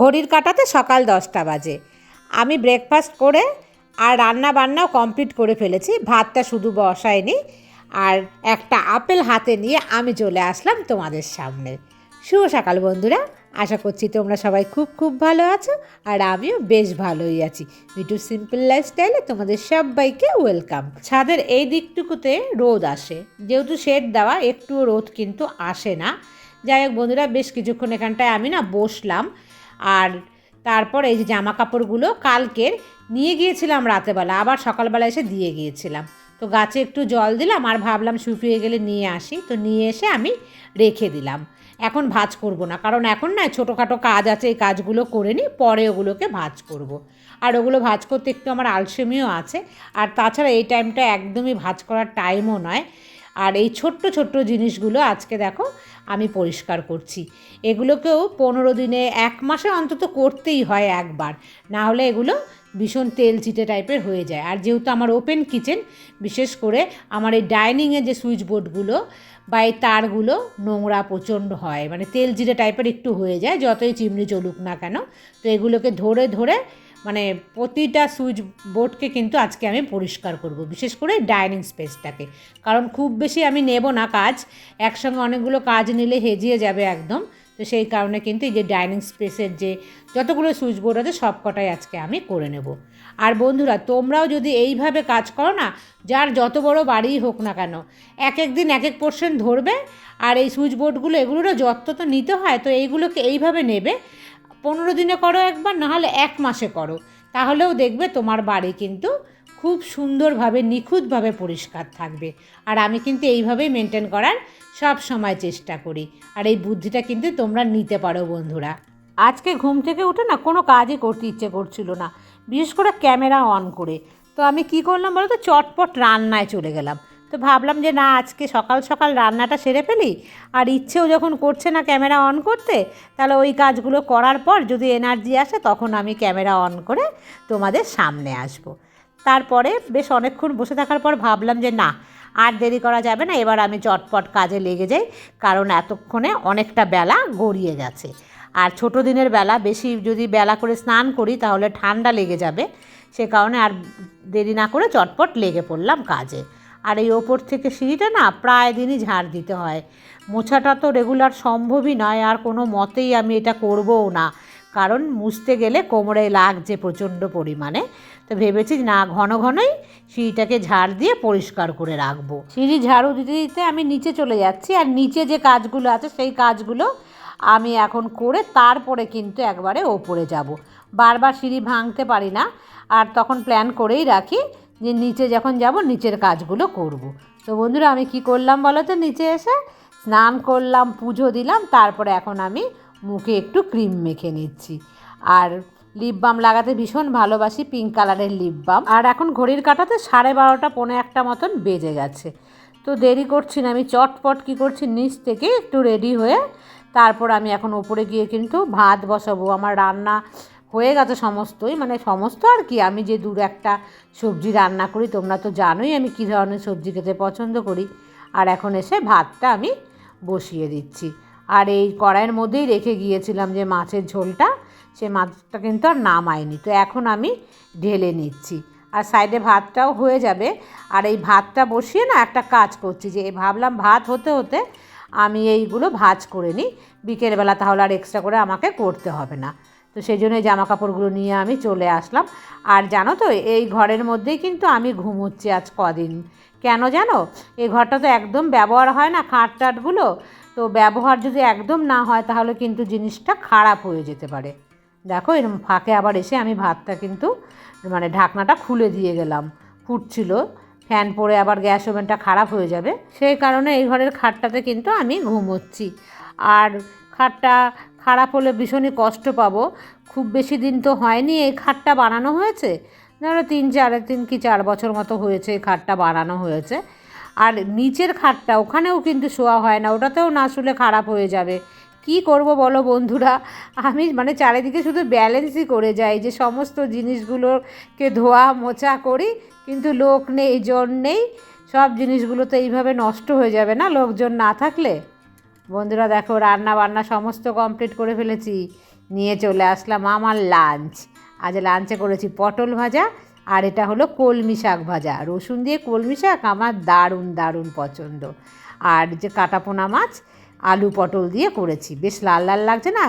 ঘড়ির কাটাতে সকাল দশটা বাজে। আমি ব্রেকফাস্ট করে আর রান্না বান্নাও কমপ্লিট করে ফেলেছি, ভাতটা শুধু বসায়নি আর একটা আপেল হাতে নিয়ে আমি চলে আসলাম তোমাদের সামনে। শুভ সকাল বন্ধুরা, আশা করছি তোমরা সবাই খুব খুব ভালো আছো আর আমিও বেশ ভালোই আছি। মিটু সিম্পল লাইফস্টাইলে তোমাদের সবাইকে ওয়েলকাম ছাদের এই দিকটুকুতে রোদ আসে, যেহেতু শেড দেওয়া, একটুও রোদ কিন্তু আসে না। যাই হোক বন্ধুরা, বেশ কিছুক্ষণ এখানটায় আমি না বসলাম। আর তারপর এই যে জামা কাপড়গুলো কালকের নিয়ে গিয়েছিলাম রাতেবেলা, আবার সকালবেলা এসে দিয়ে গিয়েছিলাম। তো গাছে একটু জল দিলাম আর ভাবলাম শুকিয়ে গেলে নিয়ে আসি, তো নিয়ে এসে আমি রেখে দিলাম। এখন ভাজ করব না, কারণ এখন না ছোটোখাটো কাজ আছে, এই কাজগুলো করে নিই, পরে ওগুলোকে ভাজ করব। আর ওগুলো ভাজ করতে একটু আমার আলসেমিও আছে, আর তাছাড়া এই টাইমটা একদমই ভাজ করার টাইমও নয়। আর এই ছোট্ট ছোট্ট জিনিসগুলো আজকে দেখো আমি পরিষ্কার করছি। এগুলোকেও পনেরো দিনে এক মাসে অন্তত করতেই হয় একবার। না হলে এগুলো ভীষণ তেল চিটে টাইপের হয়ে যায়। আর যেহেতু আমার ওপেন কিচেন বিশেষ করে আমার এই ডাইনিংয়ে যে সুইচ বোর্ডগুলো বা এই তারগুলো নোংরা প্রচণ্ড হয় মানে তেল জিরে টাইপের একটু হয়ে যায়, যতই চিমনি চলুক না কেন। তো এগুলোকে ধরে ধরে মানে প্রতিটা সুইচ বোর্ডকে কিন্তু আজকে আমি পরিষ্কার করব, বিশেষ করে ডাইনিং স্পেসটাকে। কারণ খুব বেশি আমি নেব না কাজ, একসঙ্গে অনেকগুলো কাজ নিলে হেজিয়ে যাবে একদম। তো সেই কারণে কিন্তু এই যে ডাইনিং স্পেসের যে যতগুলো সুইচ বোর্ড আছে সব কটাই আজকে আমি করে নেব। আর বন্ধুরা, তোমরাও যদি এইভাবে কাজ করো না, যার যত বড় বাড়িই হোক না কেন, এক এক দিন এক এক পোর্শন ধরবে, আর এই সুইচ বোর্ডগুলো, এগুলোরও যত্ন তো নিতে হয়, তো এইগুলোকে এইভাবে নেবে পনেরো দিনে করো একবার, নাহলে এক মাসে করো। তাহলেও দেখবে তোমার বাড়ি কিন্তু খুব সুন্দরভাবে, নিখুঁতভাবে পরিষ্কার থাকবে। আর আমি কিন্তু এইভাবেই মেনটেন করার সব সময় চেষ্টা করি। আর এই বুদ্ধিটা কিন্তু তোমরা নিতে পারো বন্ধুরা। আজকে ঘুম থেকে উঠে না কোনো কাজই করতে ইচ্ছে করছিল না। বিশেষ করে ক্যামেরা অন করে। তো আমি কি করলাম বলো তো চটপট রান্নায় চলে গেলাম। তো ভাবলাম যে না, আজকে সকাল সকাল রান্নাটা সেরে ফেলি। আর ইচ্ছেও যখন করছে না ক্যামেরা অন করতে, তাহলে ওই কাজগুলো করার পর যদি এনার্জি আসে, তখন আমি ক্যামেরা অন করে তোমাদের সামনে আসব। তারপরে বেশ অনেকক্ষণ বসে থাকার পর ভাবলাম যে না, আর দেরি করা যাবে না, এবার আমি চটপট কাজে লেগে যাই, কারণ এতক্ষণে অনেকটা বেলা গড়িয়ে গেছে। আর ছোট দিনের বেলা, বেশি যদি বেলা করে স্নান করি, তাহলে ঠান্ডা লেগে যাবে। সে কারণে আর দেরি না করে চটপট লেগে পড়লাম কাজে। আর এই ওপর থেকে সিঁড়িটা না প্রায় দিনই ঝাড় দিতে হয়। মোছাটা তো রেগুলার সম্ভবই নয়, আর কোনো মতেই আমি এটা করবও না। কারণ মুছতে গেলে কোমরে লাগছে প্রচণ্ড পরিমাণে। তো ভেবেছি না, ঘন ঘনই সিঁড়িটাকে ঝাড় দিয়ে পরিষ্কার করে রাখব। সিঁড়ি ঝাড়ু দিতে দিতে আমি নিচে চলে যাচ্ছি, আর নিচে যে কাজগুলো আছে সেই কাজগুলো আমি এখন করে তারপরে কিন্তু একবারে ওপরে যাব। বারবার সিঁড়ি ভাঙতে পারি না, আর তখন প্ল্যান করেই রাখি যে নিচে যখন যাব, নিচের কাজগুলো করব। তো বন্ধুরা, আমি কি করলাম বলো তো? নিচে এসে স্নান করলাম, পুজো দিলাম, তারপরে এখন আমি মুখে একটু ক্রিম মেখে নিচ্ছি। আর লিপ বাম লাগাতে ভীষণ ভালোবাসি পিঙ্ক কালারের লিপ বাম আর এখন ঘড়ির কাটাতে সাড়ে বারোটা, পৌনে একটা মতন বেজে গেছে। তো দেরি করছি না, আমি চটপট কী করছি, নিচ থেকে একটু রেডি হয়ে তারপর আমি এখন ওপরে গিয়ে কিন্তু ভাত বসাবো। আমার রান্না হয়ে গেছে সমস্তই মানে সমস্ত আর কি। আমি যে দূর একটা সবজি রান্না করি, তোমরা তো জানোই আমি কী ধরনের সবজি খেতে পছন্দ করি। আর এখন এসে ভাতটা আমি বসিয়ে দিচ্ছি। আর এই কড়াইয়ের মধ্যেই রেখে গিয়েছিলাম যে মাছের ঝোলটা, সে মাছটা কিন্তু আর নামায়নি। তো এখন আমি ঢেলে নিচ্ছি। আর সাইডে ভাতটাও হয়ে যাবে। আর এই ভাতটা বসিয়ে না একটা কাজ করছি যে, ভাবলাম ভাত হতে হতে আমি এইগুলো ভাজ করে নিই। বিকেলবেলা তাহলে আর এক্সট্রা করে আমাকে করতে হবে না। তো সেই জন্য জামা কাপড়গুলো নিয়ে আমি চলে আসলাম। আর জানো তো, এই ঘরের মধ্যেই কিন্তু আমি ঘুমোচ্ছি আজ কদিন। কেন জানো? এই ঘরটা তো একদম ব্যবহার হয় না খাট টাটগুলো। তো ব্যবহার যদি একদম না হয়, তাহলে কিন্তু জিনিসটা খারাপ হয়ে যেতে পারে। দেখো এরকম ফাঁকে আবার এসে আমি ভাতটা কিন্তু মানে ঢাকনাটা খুলে দিয়ে গেলাম। ফুটছিল, ফ্যান পরে আবার গ্যাস ওভেনটা খারাপ হয়ে যাবে। সেই কারণে এই ঘরের খাটটাতে কিন্তু আমি ঘুমোচ্ছি। আর খাটটা খারাপ হলে ভীষণই কষ্ট পাবো। খুব বেশি দিন তো হয়নি, এই খাটটা বানানো হয়েছে? ধরো তিন, চার তিন কি চার বছর মতো হয়েছে এই খাটটা বানানো হয়েছে। আর নিচের খাটটা, ওখানেও কিন্তু শোয়া হয় না, ওটাতেও না শুলে খারাপ হয়ে যাবে। কি করব বলো বন্ধুরা? আমি মানে চারিদিকে শুধু ব্যালেন্সই করে যাই, যে সমস্ত জিনিসগুলোকে ধোয়া মোছা করি, কিন্তু লোক নেই, জন নেই, সব জিনিসগুলো তো এইভাবে নষ্ট হয়ে যাবে না লোকজন না থাকলে? বন্ধুরা দেখো রান্না বান্না সমস্ত কমপ্লিট করে ফেলেছি। নিয়ে চলে আসলাম আমার লাঞ্চ আজ লাঞ্চে করেছি পটল ভাজা, আর এটা হলো কলমি শাক ভাজা। রসুন দিয়ে কলমি শাক আমার দারুণ দারুণ পছন্দ। আর যে কাটাপোনা মাছ, আলু পটল দিয়ে করেছি। বেশ লাল লাল লাগছে না?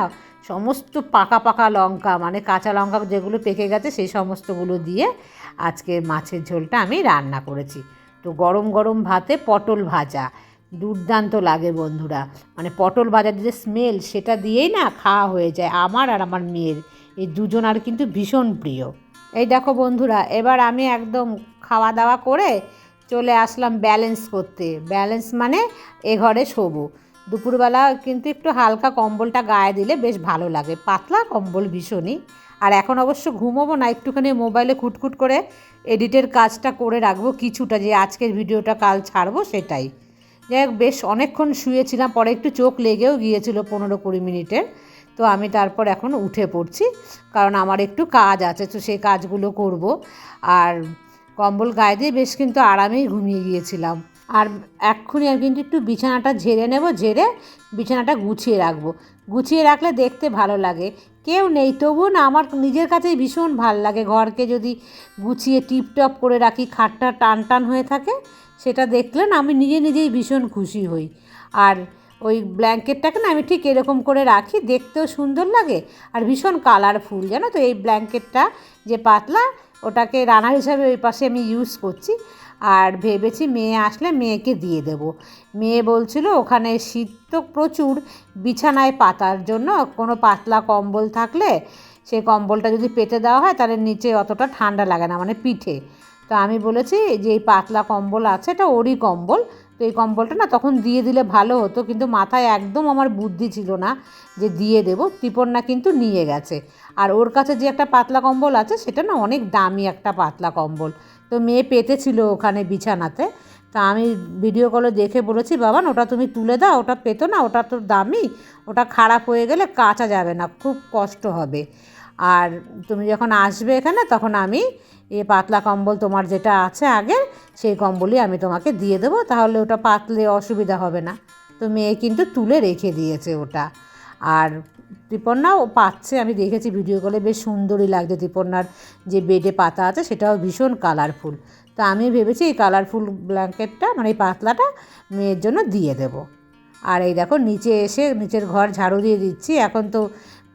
সমস্ত পাকা পাকা লঙ্কা মানে কাঁচা লঙ্কা যেগুলো পেকে গেছে, সেই সমস্তগুলো দিয়ে আজকে মাছের ঝোলটা আমি রান্না করেছি। তো গরম গরম ভাতে পটল ভাজা। দুর্দান্ত লাগে বন্ধুরা। মানে পটল ভাজার যে স্মেল সেটা দিয়েই না খাওয়া হয়ে যায়। আমার আর আমার মেয়ের। এই দুজন আর কিন্তু ভীষণ প্রিয়। এই দেখো বন্ধুরা, এবার আমি একদম খাওয়া দাওয়া করে চলে আসলাম ব্যালেন্স করতে। ব্যালেন্স মানে এ ঘরে শোবো। দুপুরবেলা কিন্তু একটু হালকা কম্বলটা গায়ে দিলে বেশ ভালো লাগে। পাতলা কম্বল ভীষণই। আর এখন অবশ্য ঘুমোবো না, একটুখানি মোবাইলে খুটখুট করে এডিটের কাজটা করে রাখব কিছুটা, যে আজকের ভিডিওটা কাল ছাড়বো সেটাই। যাই হোক, বেশ অনেকক্ষণ শুয়েছিলাম, পরে একটু চোখ লেগেও গিয়েছিল পনেরো কুড়ি মিনিটের। তো আমি তারপর এখন উঠে পড়ছি, কারণ আমার একটু কাজ আছে, তো সেই কাজগুলো করব। আর কম্বল গায়ে দিয়ে বেশ কিন্তু আরামেই ঘুমিয়ে গিয়েছিলাম। আর এক্ষুনি আমি কিন্তু একটু বিছানাটা ঝেড়ে নেব, ঝেড়ে বিছানাটা গুছিয়ে রাখব। গুছিয়ে রাখলে দেখতে ভালো লাগে। কেউ নেই, তবুও না আমার নিজের কাছেই ভীষণ ভালো লাগে। ঘরকে যদি গুছিয়ে টিপটপ করে রাখি, খাটটা টান টান হয়ে থাকে সেটা দেখলে না আমি নিজে নিজেই ভীষণ খুশি হই। আর ওই ব্ল্যাঙ্কেটটাকে না আমি ঠিক এরকম করে রাখি, দেখতেও সুন্দর লাগে আর ভীষণ কালারফুল, জানো তো? এই ব্ল্যাঙ্কেটটা যে পাতলা, ওটাকে রানার হিসাবে ওই পাশে আমি ইউজ করছি। আর ভেবেছি মেয়ে আসলে মেয়েকে দিয়ে দেব। মেয়ে বলছিল, ওখানে শীত তো প্রচুর, বিছানায় পাতার জন্য কোনো পাতলা কম্বল থাকলে সেই কম্বলটা যদি পেতে দেওয়া হয়, তাহলে নিচে অতটা ঠান্ডা লাগে না। মানে পিঠে। তো আমি বলেছি যে এই পাতলা কম্বল আছে, এটা ওরই কম্বল। তো এই কম্বলটা না তখন দিয়ে দিলে ভালো হতো, কিন্তু মাথায় একদম আমার বুদ্ধি ছিল না যে দিয়ে দেবো ত্রিপর্ণা কিন্তু নিয়ে গেছে। আর ওর কাছে যে একটা পাতলা কম্বল আছে, সেটা না অনেক দামি একটা পাতলা কম্বল। তো মেয়ে পেতেছিল ওখানে বিছানাতে। তা আমি ভিডিও কলে দেখে বলেছি, বাবান, ওটা তুমি তুলে দাও, ওটা পেতো না, ওটা তো দামি, ওটা খারাপ হয়ে গেলে কাচা যাবে না, খুব কষ্ট হবে। আর তুমি যখন আসবে এখানে, তখন আমি এই পাতলা কম্বল তোমার যেটা আছে আগের, সেই কম্বলই আমি তোমাকে দিয়ে দেবো। তাহলে ওটা পাতলে অসুবিধা হবে না। তো মেয়ে কিন্তু তুলে রেখে দিয়েছে ওটা। আর ত্রিপর্ণাও পাচ্ছে, আমি দেখেছি ভিডিও কলে বেশ সুন্দরই লাগছে ত্রিপন্নার যে বেডে পাতা আছে, সেটাও ভীষণ কালারফুল তো আমি ভেবেছি এই কালারফুল ব্ল্যাঙ্কেটটা মানে এই পাতলাটা মেয়ের জন্য দিয়ে দেব। আর এই দেখো, নিচে এসে, নিচের ঘর ঝাড়ু দিয়ে দিচ্ছি। এখন তো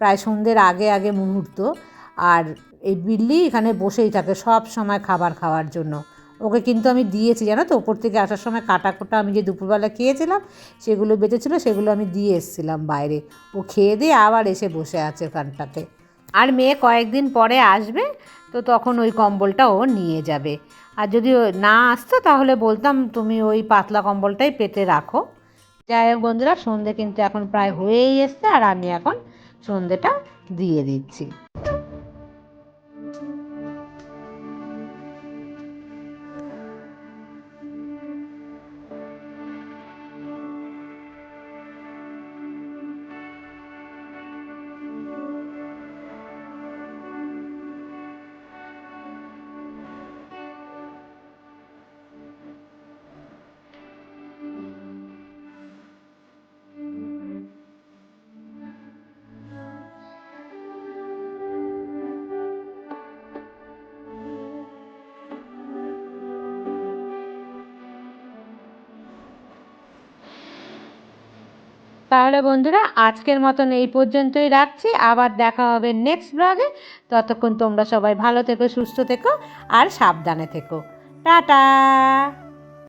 প্রায় সন্ধ্যের আগে আগে মুহূর্ত। আর এই বিল্লি এখানে বসেই থাকে সব সময় খাবার খাওয়ার জন্য। ওকে কিন্তু আমি দিয়েছি, জানো তো? ওপর থেকে আসার সময় কাটা কোটা আমি যে দুপুরবেলা খেয়েছিলাম, সেগুলো বেঁচেছিলো, সেগুলো আমি দিয়ে এসেছিলাম বাইরে। ও খেয়ে দিয়ে আবার এসে বসে আছে ওখানটাতে। আর মেয়ে কয়েকদিন পরে আসবে, তো তখন ওই কম্বলটা ও নিয়ে যাবে। আর যদি না আসতো, তাহলে বলতাম তুমি ওই পাতলা কম্বলটাই পেতে রাখো। যাই হোক বন্ধুরা, সন্ধে কিন্তু এখন প্রায় হয়েই এসছে, আর আমি এখন সন্ধেটা দিয়ে দিচ্ছি। তাহলে বন্ধুরা আজকের মতন এই পর্যন্তই রাখছি। আবার দেখা হবে নেক্সট ব্লগে ততক্ষণ তোমরা সবাই ভালো থেকো, সুস্থ থেকো আর সাবধানে থেকো। টাটা!